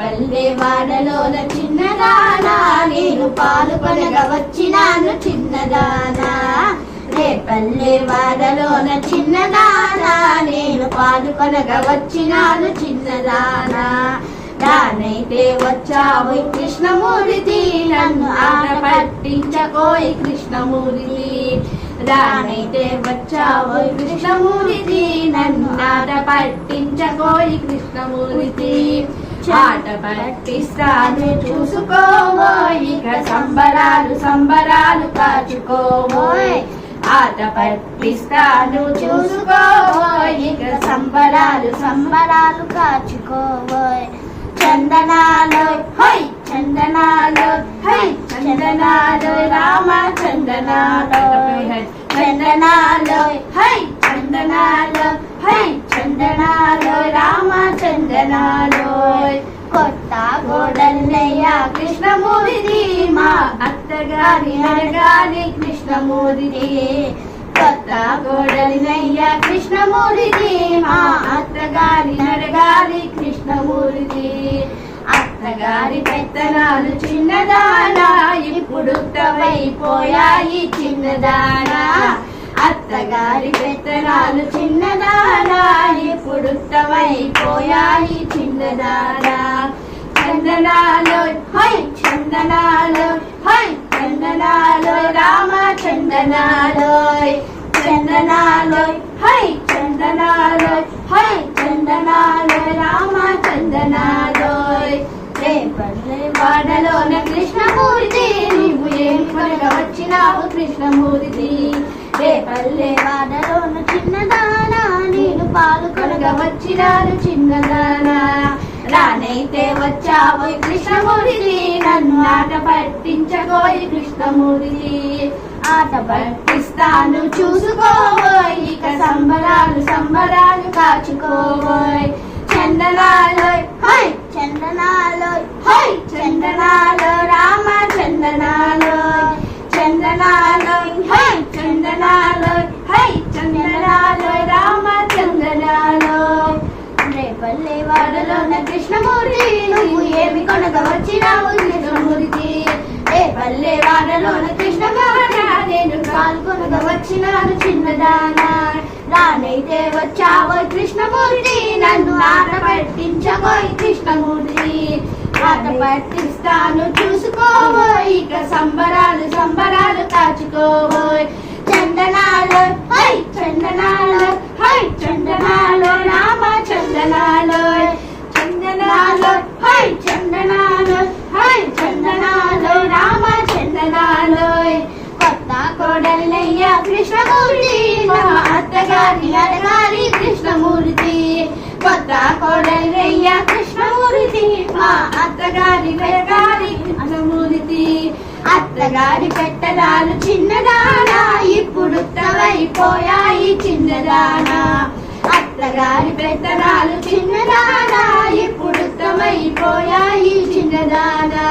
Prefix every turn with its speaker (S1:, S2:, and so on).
S1: రేపల్లె వాడలోన చిన్నదానా నేను పాల్గొనగా వచ్చినాను చిన్నదానా రేపల్లె వాడలోన చిన్నదానా నేను పాల్గొనగా వచ్చినాను చిన్నదానా దానైతే వచ్చావు కృష్ణమూర్తి నన్ను ఆట పట్టించకోయి కృష్ణమూర్తి. దానైతే వచ్చావు కృష్ణమూర్తి నన్ను ఆట పట్టించకోయి కృష్ణమూర్తి. ఆట పట్టిస్తాను చూసుకోబోయ్ ఇక సంబరాలు సంబరాలు కాచుకోమో. ఆట పట్టిస్తాను చూసుకోమో ఇక సంబరాలు సంబరాలు కాచుకోమో. చందనాలు హై చందనాలు హై చందనాలు రామ చందనాలు. చందనాలు హై చందనాలు హై చందనాలు రామ చందనాలు కొత్త గోడన్నయ్య కృష్ణమూర్తి మా అడగాని అడగాని కృష్ణమూర్తి కొత్త గోడలినయ్య కృష్ణమూర్తి మా అత్తగారి అడగాలి కృష్ణమూర్తి అత్తగారి పెత్తనాలు చిన్నదానా ఇప్పుడు తవైపోయాయి చిన్నదానా. అత్తగారి పెత్తనాలు చిన్నదానా ఇప్పుడు తవైపోయాయి చిన్నదానా. చందనాలు హై చందనాలు హై చందనాలు రామ చందనాలోయ్ చందనాలోయ్ హై చందనాలోయ్ హై చందనాలోయ్ రామ చందనాలు రేపల్లె వాడలోన కృష్ణమూర్తి నీవు ఏం కొనగా వచ్చినావు కృష్ణమూర్తి? రేపల్లె వాడలోన చిన్నదానా నేను పాలు కొనగా వచ్చినాను చిన్నదానా. రానైతే వచ్చావు కృష్ణమూర్తి నన్ను ఆట పట్టించబోయి కృష్ణమూర్తి. ఆట పట్టిస్తాను చూసుకోబోయ్ ఇక సంబరాలు సంబరాలు కాచుకోబోయ్ చందనాలోయ్ హై! చందనాలోయ్ హై చందనాలు రామ చందనాలు చందనాలు హై చందనాలు హై చందనాలు రామ చందనాలు రేపల్లె వాడలోన కృష్ణమూర్తి నువ్వు ఏమి కొనక వచ్చినావు కృష్ణమూర్తి రేపల్లె వాడలోన కృష్ణమూర్తి నేను పాల్గొనక వచ్చినాను చిన్నదానా రానైతే వచ్చావో కృష్ణమూర్తి. నన్ను ఆట పట్టించబోయ్ కృష్ణమూర్తి. ఆట పట్టిస్తాను చూసుకోబోయ్. ఇక సంబరాలు సంబరాలు కాచుకోబోయ్. చందనాలు హై చందనాలు హై చందనాలు రామ చందనాలు కొత్త కోడలయ్య కృష్ణమూర్తి మా అత్తగారి అడగాలి కృష్ణమూర్తి. కొత్త కోడలయ్య కృష్ణమూర్తి మా అత్తగారి అడగాలి కృష్ణమూర్తి. అత్తగారి పెట్టదాలు చిన్నదానా ఇప్పుడు తవైపోయాయి చిన్నదానా. అత్తగారి పెట్టదాలు చిన్నదానా ఇప్పుడు తమైపోయాయి చిన్నదానా.